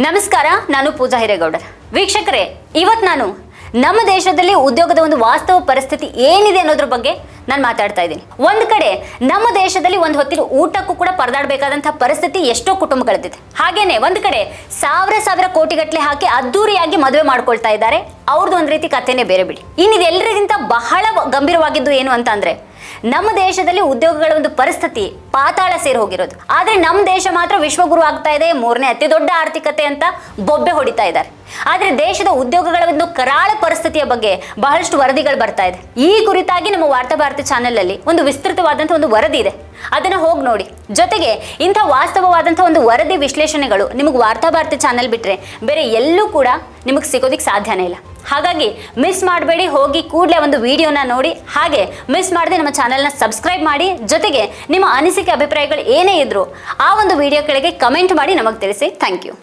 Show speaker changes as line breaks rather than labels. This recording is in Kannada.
ನಮಸ್ಕಾರ, ನಾನು ಪೂಜಾ ಹಿರೇಗೌಡರ್ ವೀಕ್ಷಕರೇ ಇವತ್ತು ನಾನು ನಮ್ಮ ದೇಶದಲ್ಲಿ ಉದ್ಯೋಗದ ಒಂದು ವಾಸ್ತವ ಪರಿಸ್ಥಿತಿ ಏನಿದೆ ಅನ್ನೋದ್ರ ಬಗ್ಗೆ ನಾನು ಮಾತಾಡ್ತಾ ಇದ್ದೀನಿ. ಒಂದು ಕಡೆ ನಮ್ಮ ದೇಶದಲ್ಲಿ ಒಂದು ಹೊತ್ತಿನ ಊಟಕ್ಕೂ ಕೂಡ ಪರದಾಡಬೇಕಾದಂತಹ ಪರಿಸ್ಥಿತಿ ಎಷ್ಟೋ ಕುಟುಂಬಗಳದ್ದಿದೆ. ಹಾಗೇನೆ ಒಂದು ಕಡೆ ಸಾವಿರ ಸಾವಿರ ಕೋಟಿಗಟ್ಟಲೆ ಹಾಕಿ ಅದ್ದೂರಿಯಾಗಿ ಮದುವೆ ಮಾಡ್ಕೊಳ್ತಾ ಇದ್ದಾರೆ. ಅವ್ರದ್ದು ಒಂದು ರೀತಿ ಕಥೆನೇ ಬೇರೆ ಬಿಡಿ. ಇನ್ನಿದೆಲ್ಲರಿಗಿಂತ ಬಹಳ ಗಂಭೀರವಾಗಿದ್ದು ಏನು ಅಂತ ಅಂದ್ರೆ ನಮ್ಮ ದೇಶದಲ್ಲಿ ಉದ್ಯೋಗಗಳ ಒಂದು ಪರಿಸ್ಥಿತಿ ಪಾತಾಳ ಸೇರಿ ಹೋಗಿರೋದು. ಆದ್ರೆ ನಮ್ಮ ದೇಶ ಮಾತ್ರ ವಿಶ್ವಗುರು ಆಗ್ತಾ ಇದೆ, ಮೂರನೇ ಅತಿ ದೊಡ್ಡ ಆರ್ಥಿಕತೆ ಅಂತ ಬೊಬ್ಬೆ ಹೊಡಿತಾ ಇದ್ದಾರೆ. ಆದ್ರೆ ದೇಶದ ಉದ್ಯೋಗಗಳ ಒಂದು ಕರಾಳ ಪರಿಸ್ಥಿತಿಯ ಬಗ್ಗೆ ಬಹಳಷ್ಟು ವರದಿಗಳು ಬರ್ತಾ ಇದೆ. ಈ ಕುರಿತಾಗಿ ನಮ್ಮ ವಾರ್ತಾ ಭಾರತಿ ಚಾನೆಲ್ ಅಲ್ಲಿ ಒಂದು ವಿಸ್ತೃತವಾದಂಥ ಒಂದು ವರದಿ ಇದೆ. ಅದನ್ನ ಹೋಗಿ ನೋಡಿ. ಜೊತೆಗೆ ಇಂಥ ವಾಸ್ತವವಾದಂಥ ಒಂದು ವರದಿ ವಿಶ್ಲೇಷಣೆಗಳು ನಿಮಗೆ ವಾರ್ತಾ ಭಾರತಿ ಚಾನೆಲ್ ಬಿಟ್ರೆ ಬೇರೆ ಎಲ್ಲೂ ಕೂಡ ನಿಮಗೆ ಸಿಗೋದಿಕ್ಕೆ ಸಾಧ್ಯನೇ ಇಲ್ಲ. ಹಾಗಾಗಿ ಮಿಸ್ ಮಾಡಬೇಡಿ, ಹೋಗಿ ಕೂಡಲೇ ಒಂದು ವಿಡಿಯೋನ ನೋಡಿ. ಹಾಗೆ ಮಿಸ್ ಮಾಡದೆ ನಮ್ಮ ಚಾನೆಲ್ನ ಸಬ್ಸ್ಕ್ರೈಬ್ ಮಾಡಿ. ಜೊತೆಗೆ ನಿಮ್ಮ ಅನಿಸಿಕೆ, ಅಭಿಪ್ರಾಯಗಳು ಏನೇ ಇದ್ರು ಆ ಒಂದು ವಿಡಿಯೋ ಕೆಳಗೆ ಕಮೆಂಟ್ ಮಾಡಿ ನಮಗೆ ತಿಳಿಸಿ. Thank you